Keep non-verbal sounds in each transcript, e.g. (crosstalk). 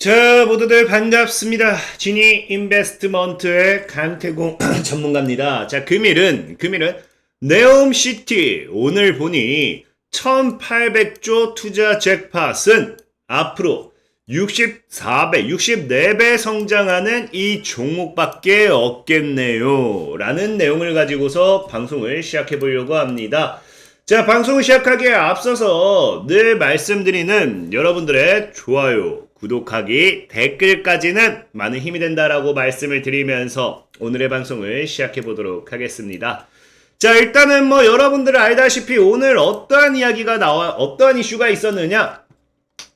자, 모두들 반갑습니다. 지니 인베스트먼트의 강태공 (clears throat) 전문가입니다. 자, 금일은, 금일은 네옴시티. 오늘 보니 1800조 투자 잭팟은 앞으로 64배, 64배 성장하는 이 종목밖에 없겠네요. 라는 내용을 가지고서 방송을 시작해 보려고 합니다. 자, 방송을 시작하기에 앞서서 늘 말씀드리는 여러분들의 좋아요, 구독하기, 댓글까지는 많은 힘이 된다라고 말씀을 드리면서 오늘의 방송을 시작해 보도록 하겠습니다. 자, 일단은 뭐 여러분들 알다시피 오늘 어떠한 이야기가 나와, 어떠한 이슈가 있었느냐?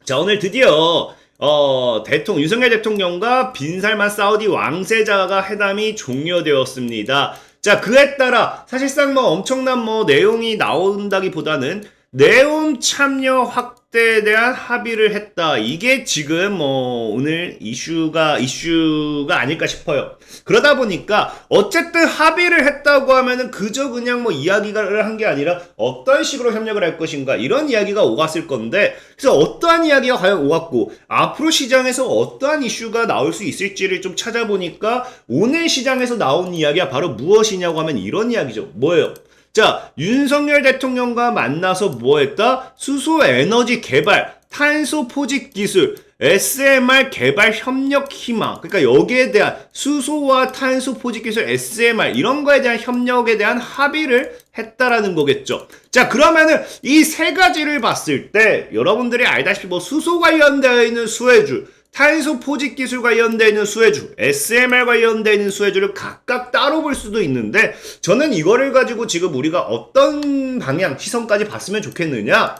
자, 오늘 드디어 어, 대통령, 윤석열 대통령과 빈살만 사우디 왕세자가 회담이 종료되었습니다. 자, 그에 따라 사실상 뭐 엄청난 뭐 내용이 나온다기보다는 내용 참여 확대에 대한 합의를 했다. 이게 지금 뭐 오늘 이슈가 이슈가 아닐까 싶어요. 그러다 보니까 어쨌든 합의를 했다고 하면은 그저 그냥 뭐 이야기를 한 게 아니라 어떤 식으로 협력을 할 것인가 이런 이야기가 오갔을 건데 그래서 어떠한 이야기가 과연 오갔고 앞으로 시장에서 어떠한 이슈가 나올 수 있을지를 좀 찾아보니까 오늘 시장에서 나온 이야기가 바로 무엇이냐고 하면 이런 이야기죠. 뭐예요? 자, 윤석열 대통령과 만나서 뭐 했다? 수소 에너지 개발, 탄소 포집 기술, SMR 개발 협력 희망. 그러니까 여기에 대한 수소와 탄소 포집 기술, SMR 이런 거에 대한 협력에 대한 합의를 했다라는 거겠죠. 자, 그러면은 이 세 가지를 봤을 때 여러분들이 알다시피 뭐 수소 관련되어 있는 수혜주, 탄소 포집 기술 관련되어 있는 수혜주, SMR 관련되어 있는 수혜주를 각각 따로 볼 수도 있는데 저는 이거를 가지고 지금 우리가 어떤 방향, 시선까지 봤으면 좋겠느냐?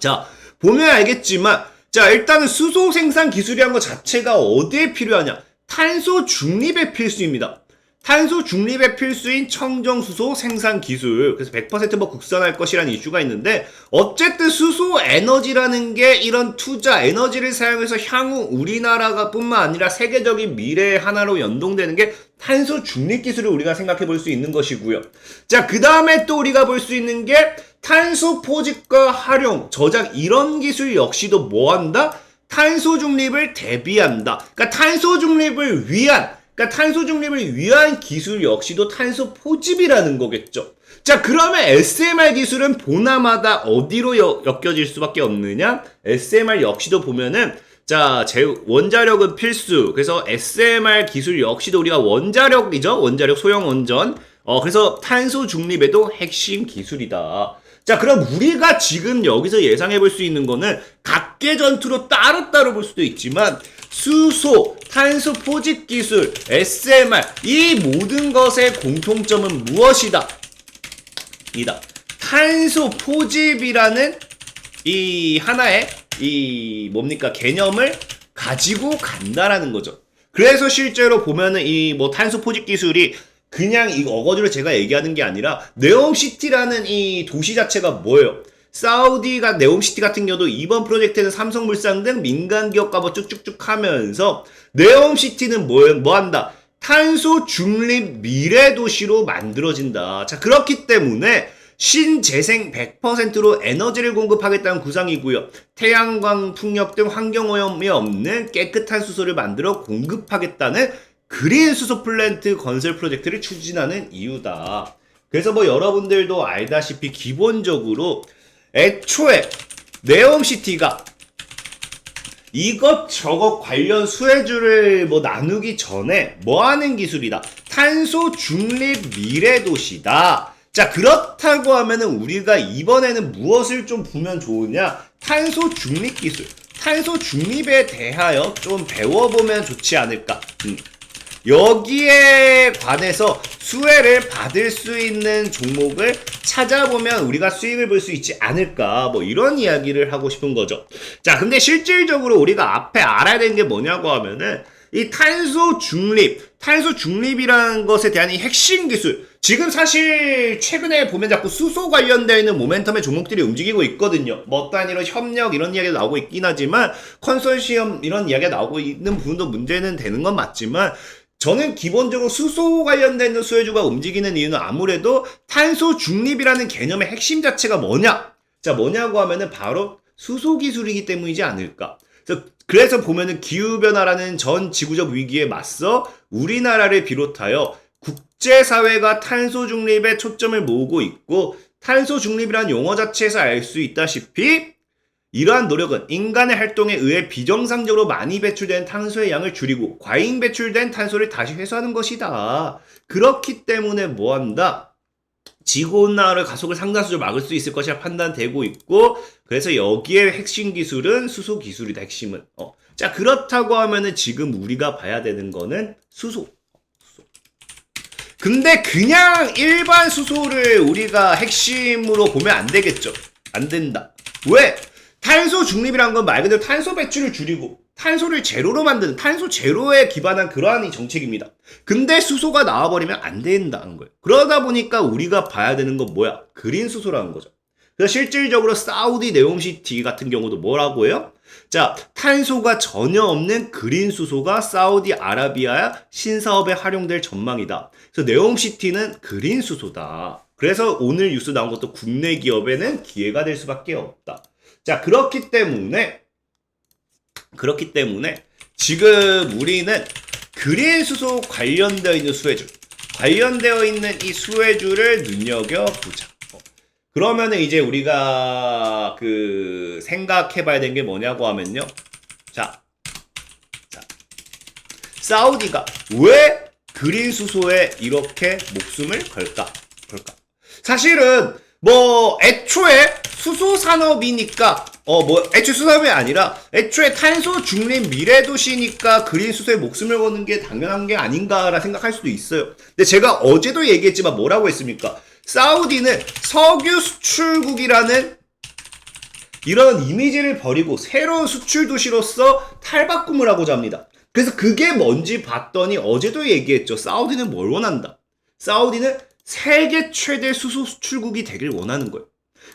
자, 보면 알겠지만 자, 일단은 수소 생산 기술이란 것 자체가 어디에 필요하냐? 탄소 중립에 필수입니다. 탄소 중립의 필수인 청정수소 생산 기술. 그래서 100%뭐 국산할 것이라는 이슈가 있는데, 어쨌든 수소 에너지라는 게 이런 투자, 에너지를 사용해서 향후 우리나라가 뿐만 아니라 세계적인 미래의 하나로 연동되는 게 탄소 중립 기술을 우리가 생각해 볼 수 있는 것이고요. 자, 그 다음에 또 우리가 볼 수 있는 게 탄소 포집과 활용, 저장 이런 기술 역시도 뭐 한다? 탄소 중립을 대비한다. 그러니까 탄소 중립을 위한 그러니까 탄소 중립을 위한 기술 역시도 탄소 포집이라는 거겠죠. 자, 그러면 SMR 기술은 보나마다 어디로 여, 엮여질 수밖에 없느냐? SMR 역시도 보면은 자, 제 원자력은 필수. 그래서 SMR 기술 역시도 우리가 원자력이죠. 원자력 소형 원전. 어, 그래서 탄소 중립에도 핵심 기술이다. 자, 그럼 우리가 지금 여기서 예상해 볼 수 있는 거는 각계 전투로 따로따로 볼 수도 있지만 수소, 탄소 포집 기술, SMR 이 모든 것의 공통점은 무엇이다? 이다. 탄소 포집이라는 이 하나의 이 뭡니까 개념을 가지고 간다라는 거죠. 그래서 실제로 보면은 이 뭐 탄소 포집 기술이 그냥 이 어거지로 제가 얘기하는 게 아니라 네옴시티라는 이 도시 자체가 뭐예요? 사우디가 네옴시티 같은 경우도 이번 프로젝트에는 삼성물산 등 민간 기업과 뭐 쭉쭉쭉 하면서 네옴시티는 뭐, 뭐 한다? 탄소 중립 미래 도시로 만들어진다. 자, 그렇기 때문에 신재생 100%로 에너지를 공급하겠다는 구상이고요. 태양광 풍력 등 환경 오염이 없는 깨끗한 수소를 만들어 공급하겠다는 그린 수소 플랜트 건설 프로젝트를 추진하는 이유다. 그래서 뭐 여러분들도 알다시피 기본적으로 애초에 네옴시티가 이것 저것 관련 수혜주를 뭐 나누기 전에 뭐 하는 기술이다? 탄소 중립 미래 도시다. 자, 그렇다고 하면은 우리가 이번에는 무엇을 좀 보면 좋으냐? 탄소 중립 기술. 탄소 중립에 대하여 좀 배워보면 좋지 않을까? 음. 여기에 관해서 수혜를 받을 수 있는 종목을 찾아보면 우리가 수익을 볼 수 있지 않을까 뭐 이런 이야기를 하고 싶은 거죠. 자, 근데 실질적으로 우리가 앞에 알아야 되는 게 뭐냐고 하면은 이 탄소 중립, 탄소 중립이라는 것에 대한 이 핵심 기술. 지금 사실 최근에 보면 자꾸 수소 관련되어 있는 모멘텀의 종목들이 움직이고 있거든요. 뭐 이런 협력 이런 이야기가 나오고 있긴 하지만 컨소시엄 이런 이야기가 나오고 있는 부분도 문제는 되는 건 맞지만 저는 기본적으로 수소 관련된 수혜주가 움직이는 이유는 아무래도 탄소 중립이라는 개념의 핵심 자체가 뭐냐? 자, 뭐냐고 하면은 바로 수소 기술이기 때문이지 않을까? 그래서, 보면은 기후변화라는 전 지구적 위기에 맞서 우리나라를 비롯하여 국제사회가 탄소 중립에 초점을 모으고 있고 탄소 중립이란 용어 자체에서 알 수 있다시피 이러한 노력은 인간의 활동에 의해 비정상적으로 많이 배출된 탄소의 양을 줄이고 과잉 배출된 탄소를 다시 회수하는 것이다. 그렇기 때문에 뭐한다? 지구온난화를 가속을 상당수로 막을 수 있을 것이라 판단되고 있고 그래서 여기에 핵심 기술은 수소 기술이다 핵심은 어. 자 그렇다고 하면은 지금 우리가 봐야 되는 거는 수소. 근데 그냥 일반 수소를 우리가 핵심으로 보면 안 되겠죠 안 된다 왜 탄소 중립이란 건 말 그대로 탄소 배출을 줄이고 탄소를 제로로 만드는 탄소 제로에 기반한 그러한 이 정책입니다. 근데 수소가 나와버리면 안 된다는 거예요. 그러다 보니까 우리가 봐야 되는 건 뭐야? 그린 수소라는 거죠. 그래서 실질적으로 사우디 네옴시티 같은 경우도 뭐라고 해요? 자, 탄소가 전혀 없는 그린 수소가 사우디 아라비아 신사업에 활용될 전망이다. 그래서 네옴시티는 그린 수소다. 그래서 오늘 뉴스 나온 것도 국내 기업에는 기회가 될 수밖에 없다. 자, 그렇기 때문에 그렇기 때문에 지금 우리는 그린 수소 관련되어 있는 수혜주, 관련되어 있는 이 수혜주를 눈여겨보자. 어. 그러면은 이제 우리가 그 생각해 봐야 되는 게 뭐냐고 하면요. 자, 자, 사우디가 왜 그린 수소에 이렇게 목숨을 걸까? 걸까? 사실은 뭐 애초에 수소 산업이니까 어 뭐 애초에 수소 산업이 아니라 애초에 탄소 중립 미래 도시니까 그린 수소에 목숨을 거는 게 당연한 게 아닌가라 생각할 수도 있어요. 근데 제가 어제도 얘기했지만 뭐라고 했습니까? 사우디는 석유 수출국이라는 이런 이미지를 버리고 새로운 수출 도시로서 탈바꿈을 하고자 합니다. 그래서 그게 뭔지 봤더니 어제도 얘기했죠. 사우디는 뭘 원한다. 사우디는 세계 최대 수소 수출국이 되길 원하는 거예요.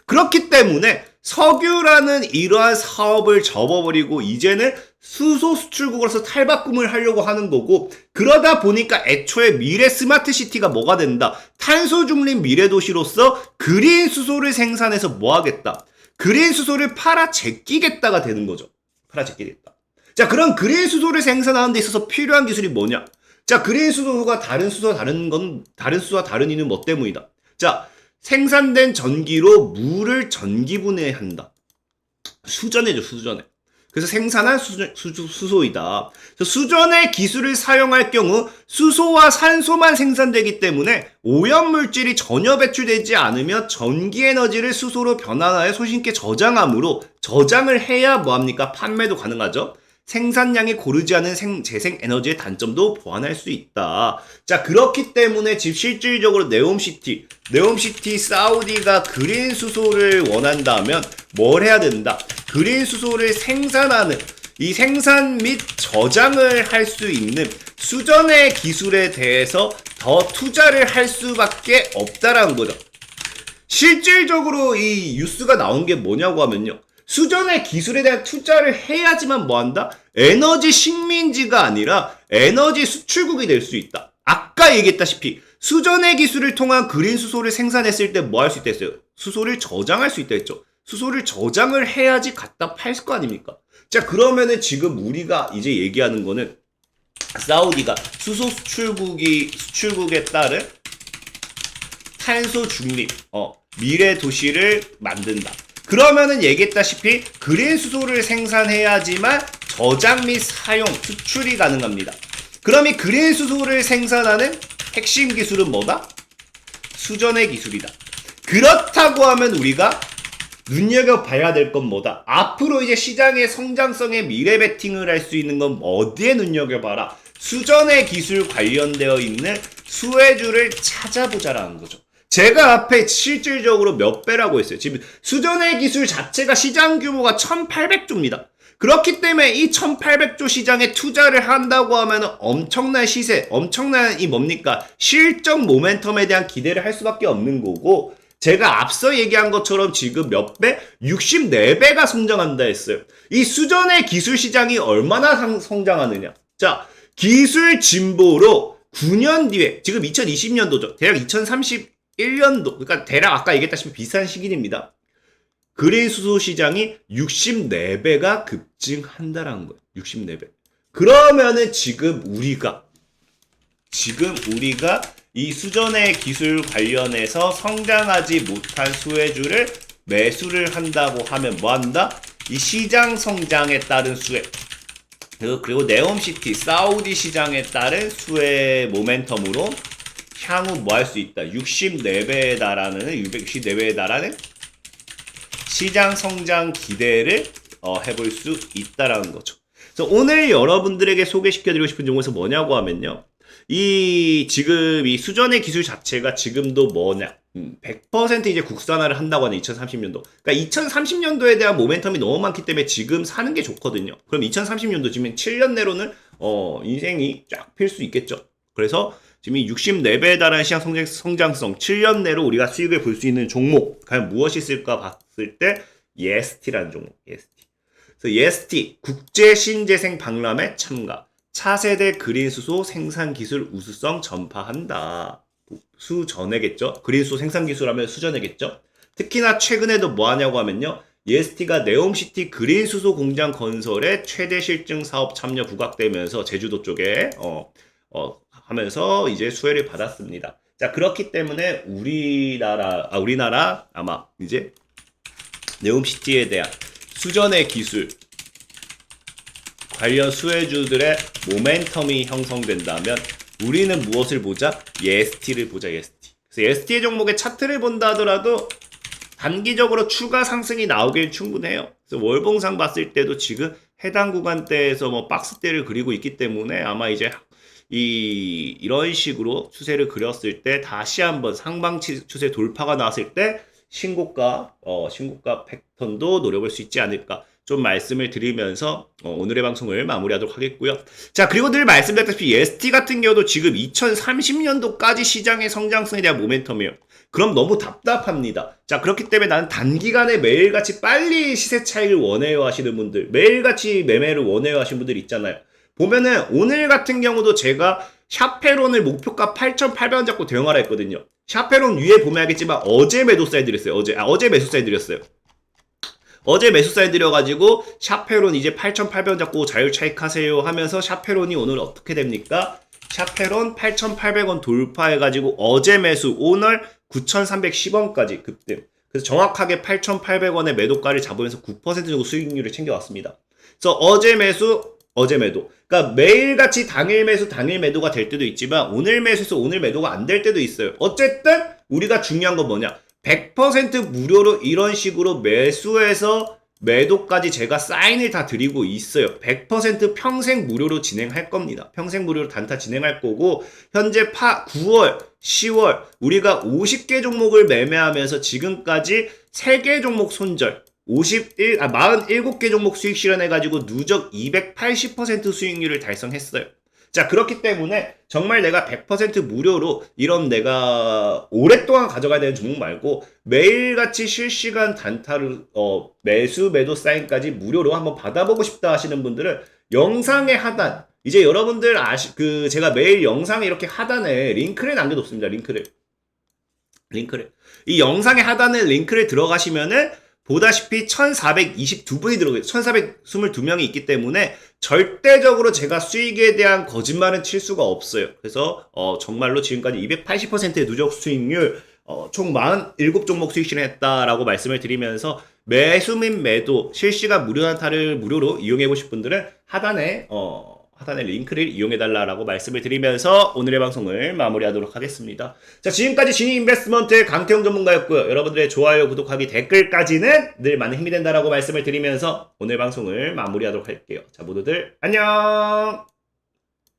그렇기 때문에 석유라는 이러한 사업을 접어버리고 이제는 수소 수출국으로서 탈바꿈을 하려고 하는 거고 그러다 보니까 애초에 미래 스마트 시티가 뭐가 된다? 탄소 중립 미래 도시로서 그린 수소를 생산해서 뭐 하겠다? 그린 수소를 팔아 제끼겠다가 되는 거죠. 팔아 제끼겠다. 자, 그런 그린 수소를 생산하는 데 있어서 필요한 기술이 뭐냐? 자, 그린 수소가 다른 수소와 다른 건 다른 수소와 다른 이유는 뭐 때문이다. 자, 생산된 전기로 물을 전기분해한다. 수전해죠, 수전해. 그래서 생산한 수전, 수, 수 소이다. 수전의 기술을 사용할 경우 수소와 산소만 생산되기 때문에 오염물질이 전혀 배출되지 않으며 전기 에너지를 수소로 변환하여 소신께 저장함으로 저장을 해야 뭐합니까? 판매도 가능하죠. 생산량이 고르지 않은 생, 재생 에너지의 단점도 보완할 수 있다. 자, 그렇기 때문에 지금 실질적으로 네옴시티, 네옴시티 사우디가 그린 수소를 원한다면 뭘 해야 된다? 그린 수소를 생산하는 이 생산 및 저장을 할 수 있는 수전의 기술에 대해서 더 투자를 할 수밖에 없다라는 거죠. 실질적으로 이 뉴스가 나온 게 뭐냐고 하면요. 수전의 기술에 대한 투자를 해야지만 뭐한다? 에너지 식민지가 아니라 에너지 수출국이 될 수 있다. 아까 얘기했다시피 수전의 기술을 통한 그린 수소를 생산했을 때 뭐 할 수 있다 했어요? 수소를 저장할 수 있다 했죠. 수소를 저장을 해야지 갖다 팔 거 아닙니까? 자 그러면은 지금 우리가 이제 얘기하는 거는 사우디가 수소 수출국이 수출국에 따른 탄소 중립, 어, 미래 도시를 만든다. 그러면은 얘기했다시피 그린 수소를 생산해야지만 저장 및 사용, 수출이 가능합니다. 그럼 이 그린 수소를 생산하는 핵심 기술은 뭐다? 수전의 기술이다. 그렇다고 하면 우리가 눈여겨봐야 될 건 뭐다? 앞으로 이제 시장의 성장성에 미래 베팅을 할 수 있는 건 어디에 눈여겨봐라? 수전의 기술 관련되어 있는 수혜주를 찾아보자라는 거죠. 제가 앞에 실질적으로 몇 배라고 했어요. 지금 수전의 기술 자체가 시장 규모가 1800조입니다. 그렇기 때문에 이 1800조 시장에 투자를 한다고 하면 엄청난 시세, 엄청난 이 뭡니까? 실적 모멘텀에 대한 기대를 할 수밖에 없는 거고, 제가 앞서 얘기한 것처럼 지금 몇 배? 64배가 성장한다 했어요. 이 수전의 기술 시장이 얼마나 상, 성장하느냐. 자, 기술 진보로 9년 뒤에, 지금 2020년도죠. 대략 2031년도, 그러니까 대략 아까 얘기했다시피 비슷한 시기입니다. 그린 수소 시장이 64배가 급증한다라는 거예요. 64배. 그러면은 지금 우리가 지금 우리가 이 수전의 기술 관련해서 성장하지 못한 수혜주를 매수를 한다고 하면 뭐 한다? 이 시장 성장에 따른 수혜. 그리고 네옴시티, 사우디 시장에 따른 수혜 모멘텀으로 향후 뭐 할 수 있다? 64배에 달하는, 664배에 달하는 시장 성장 기대를 어, 해볼 수 있다라는 거죠. 그래서 오늘 여러분들에게 소개시켜드리고 싶은 종목에서 뭐냐고 하면요. 이 지금 이 수전의 기술 자체가 지금도 뭐냐? 음, 100% 이제 국산화를 한다고 하는 2030년도. 그러니까 2030년도에 대한 모멘텀이 너무 많기 때문에 지금 사는 게 좋거든요. 그럼 2030년도 지금 7년 내로는 어 인생이 쫙 필 수 있겠죠. 그래서 지금 이 64배에 달하는 시장 성장, 성장 성 7년 내로 우리가 수익을 볼 수 있는 종목 과연 무엇이 있을까 봤을 때 EST라는 종목. EST. 그래서 EST 국제 신재생 박람회 참가. 차세대 그린 수소 생산 기술 우수성 전파한다. 수전에겠죠? 그린 수소 생산 기술하면 수전에겠죠? 특히나 최근에도 뭐 하냐고 하면요. EST가 네옴시티 그린 수소 공장 건설에 최대 실증 사업 참여 부각되면서 제주도 쪽에 어, 어, 하면서 이제 수혜를 받았습니다. 자, 그렇기 때문에 우리나라, 아, 우리나라 아마 이제 네옴시티에 대한 수전의 기술, 관련 수혜주들의 모멘텀이 형성된다면 우리는 무엇을 보자? EST를 보자, EST. 그래서 EST 종목의 차트를 본다 하더라도 단기적으로 추가 상승이 나오길 충분해요. 그래서 월봉상 봤을 때도 지금 해당 구간대에서 뭐 박스대를 그리고 있기 때문에 아마 이제 이 이런 식으로 추세를 그렸을 때 다시 한번 상방 치- 추세 돌파가 나왔을 때 신고가 어 신고가 패턴도 노려볼 수 있지 않을까 좀 말씀을 드리면서 어, 오늘의 방송을 마무리하도록 하겠고요. 자 그리고 늘 말씀드렸다시피 ST 같은 경우도 지금 2030년도까지 시장의 성장성에 대한 모멘텀이에요. 그럼 너무 답답합니다. 자 그렇기 때문에 나는 단기간에 매일같이 빨리 시세 차익을 원해요 하시는 분들 매일같이 매매를 원해요 하시는 분들 있잖아요. 보면은 오늘 같은 경우도 제가 샤페론을 목표가 8,800원 잡고 대응하라 했거든요. 샤페론 위에 보면 알겠지만 어제 매도 사인 드렸어요. 어제 아, 어제 매수 사인 드렸어요. 어제 매수 사인 드려가지고 샤페론 이제 8,800원 잡고 자율 차익 하세요 하면서 샤페론이 오늘 어떻게 됩니까? 샤페론 8,800원 돌파해가지고 어제 매수 오늘 9,310원까지 급등. 그래서 정확하게 8,800원의 매도가를 잡으면서 9% 정도 수익률을 챙겨왔습니다. 그래서 어제 매수 어제 매도. 그러니까 매일같이 당일 매수, 당일 매도가 될 때도 있지만 오늘 매수에서 오늘 매도가 안 될 때도 있어요. 어쨌든 우리가 중요한 건 뭐냐? 100% 무료로 이런 식으로 매수해서 매도까지 제가 사인을 다 드리고 있어요. 100% 평생 무료로 진행할 겁니다. 평생 무료로 단타 진행할 거고 현재 파 9월, 10월 우리가 50개 종목을 매매하면서 지금까지 3개 종목 손절 51, 아, 47개 종목 수익 실현해가지고 누적 280% 수익률을 달성했어요. 자, 그렇기 때문에 정말 내가 100% 무료로 이런 내가 오랫동안 가져가야 되는 종목 말고 매일같이 실시간 단타를, 어, 매수, 매도 사인까지 무료로 한번 받아보고 싶다 하시는 분들은 영상의 하단, 이제 여러분들 아시, 그, 제가 매일 영상에 이렇게 하단에 링크를 남겨뒀습니다. 링크를. 링크를. 이 영상의 하단에 링크를 들어가시면은 보다시피 1422분이 들어가요. 1422명이 있기 때문에 절대적으로 제가 수익에 대한 거짓말은 칠 수가 없어요. 그래서 어, 정말로 지금까지 280%의 누적 수익률 어, 총 47종목 수익 실현했다라고 말씀을 드리면서 매수 및 매도 실시간 무료 한타를 무료로 이용해 보실 분들은 하단에 어, 하단의 링크를 이용해달라라고 말씀을 드리면서 오늘의 방송을 마무리하도록 하겠습니다. 자, 지금까지 지니 인베스트먼트의 강태용 전문가였고요. 여러분들의 좋아요, 구독하기, 댓글까지는 늘 많은 힘이 된다라고 말씀을 드리면서 오늘 방송을 마무리하도록 할게요. 자, 모두들 안녕!